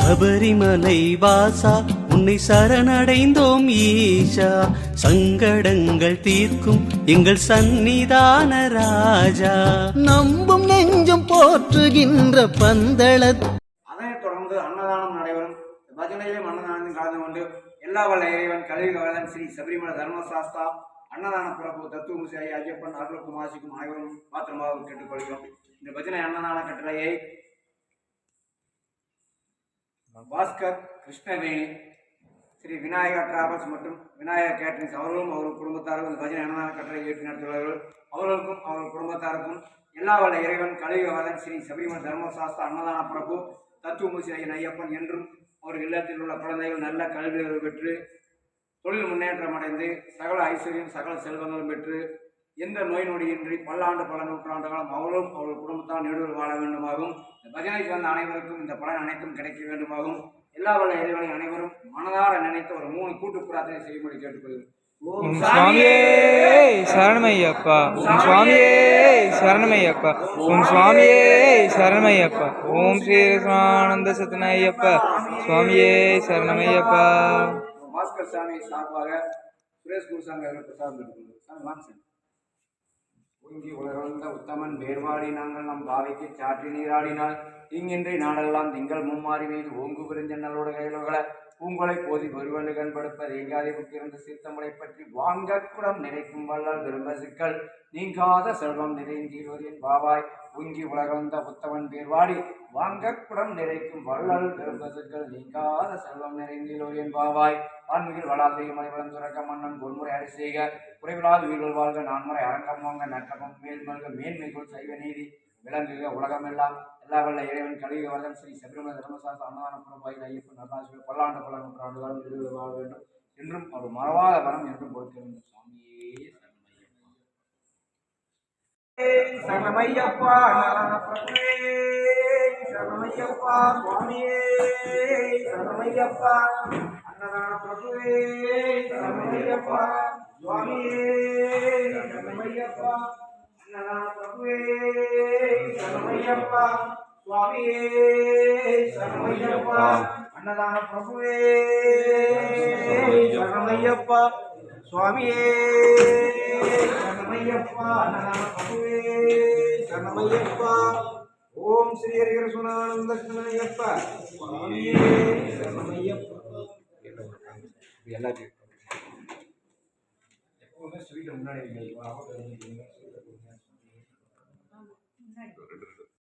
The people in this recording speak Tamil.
சபரிமலை வாசா உன்னை சரணடைந்தோம் ஈஷா. சங்கடங்கள் தீர்க்கும் எங்கள் சந்நிதான ராஜா. நம்பும் நெஞ்சம் போற்றுகின்ற பந்தளத் அதனைத் தொடர்ந்து அன்னதானம் நடைபெறும். பஜனையிலும் அன்னதானத்தில் கலந்து கொண்டு எல்லா வல்ல இறைவன் கல்வி கவலன் ஸ்ரீ சபரிமலை தர்மசாஸ்தா அன்னதான பிரபு தத்துவமுசி ஐயப்பன் அருளுக்கும் ஆசிக்கும் அனைவரும் பாத்திரமாக கேட்டுக்கொள்கிறோம். இந்த பஜனை அன்னதான கட்டளையை பாஸ்கர் கிருஷ்ணவேணி ஸ்ரீ விநாயகா டிராவல்ஸ் மற்றும் விநாயகா கேட்டரிங்ஸ் அவர்களும் அவர் குடும்பத்தாருக்கும் இந்த பஜனை அன்னதான கட்டளை ஏற்று நடத்துகிறார்கள். அவர்களுக்கும் அவர்கள் குடும்பத்தாருக்கும் எல்லா வல்ல இறைவன் கலியுகவதன் ஸ்ரீ சபரிமலை தர்மசாஸ்திர அன்னதான பிரபு தத்துவமுசி ஐயன் ஐயப்பன் என்றும் அவர் இல்லத்தில் உள்ள குழந்தைகள் நல்ல கல்வியர்கள் பெற்று தொழில் முன்னேற்றம் அடைந்து சகல ஐஸ்வர்யம் சகல செல்வங்களும் பெற்று எந்த நோய் நொடியின்றி பல்லாண்டு பல நூற்றாண்டுகளும் அவரும் அவர்கள் குடும்பத்தால் நெடுவில் வாழ வேண்டுமாகும் இந்த பஜனைக்கு வந்த அனைவருக்கும் இந்த பலன் அனைத்தும் கிடைக்க வேண்டுமாகும் எல்லா வல்ல இறைவனை அனைவரும் மனதார நினைத்து ஒரு மூணு கூட்டு பிரார்த்தனை செய்யும்படி கேட்டுக்கொள்கிறேன். ஓம் சுவாமியே சரணமையப்பா. ஓம் சுவாமியே சரணமையப்பா. ஓம் சுவாமியே! சரணமையப்பா. ஓம் ஸ்ரீ சத்தனையப்பா சுவாமியே சரணமையப்பா. பாஸ்கர் சாமி சார்பாக சுரேஷ் குருசாமி அவர்கள் பிரசாதம் பெற்றுக்கொள்கிறோம் சாமி வாங்க ஓங்கி உலகந்த உத்தமன் வேர்வாடி நாங்கள் நம் பாவைக்கு சாற்றி நீராடினால் இங்கின்றி நாடெல்லாம் திங்கள் மும்மாறி மீது ஓங்கு பெருஞ்சன்னலோட கையிலோகளை பூங்கொலை போதி ஒருவனு கண்படுப்பது தேங்காதை புக்கிருந்த சித்தமுறை பற்றி வாங்க குடம் நினைக்கும் வள்ளல் விரும்ப சிக்கல். நீங்காத செல்வம் நிறைந்தீரோரின் பாவாய். உங்கி உலகந்த புத்தவன் பேர்வாடி. வாங்க குடம் நிறைக்கும் வள்ளல் விரும்ப நீங்காத செல்வம் நிறைந்தீரோரின் பாவாய். ஆன்மீகில் வளாதையும் மலைவளம் துறக்க மன்னன் பொன்முறை அரிசெய்க குறைவிலால் உயிர்கள் வாழ்க நான்முறை அரங்கம் வாங்க நட்டகம் மேல்மல்க மேன்மைக்குள் சைவ நீதி. விளங்குக உலகமெல்லாம் எல்லா வல்ல இறைவன் கழுவி வரதன் ஸ்ரீ சபரிமலை தர்மசாஸ்திர அன்னதான புறப்பாயில் ஐயப்பன் நல்லாசிவ பல்லாண்டு பல நூற்றாண்டுகளும் விருது வாழ வேண்டும் என்றும் ஒரு மறவாத வரம் என்றும் கொடுக்க வேண்டும் சுவாமியே சரணமையப்பா. சரணமையப்பா சுவாமியே சரணமையப்பா. அன்னதான பிரபுவே சரணமையப்பா. சுவாமியே சரணமையப்பா. அன்னதான பிரபுவே சரணமையப்பா. சுவாமியே சரணமையப்பா. அன்னதான பிரபுவே சரணமையப்பா. சுவாமியே சரணமையப்பா. அன்னதான பிரபுவே சரணமையப்பா. ஓம் ஸ்ரீ ஹரிஹர சுனானந்த கிருஷ்ணனையப்பா சுவாமியே சரணமையப்பா. எல்லாத்தையும் எப்பவுமே ஸ்வீட் முன்னாடி வைங்க.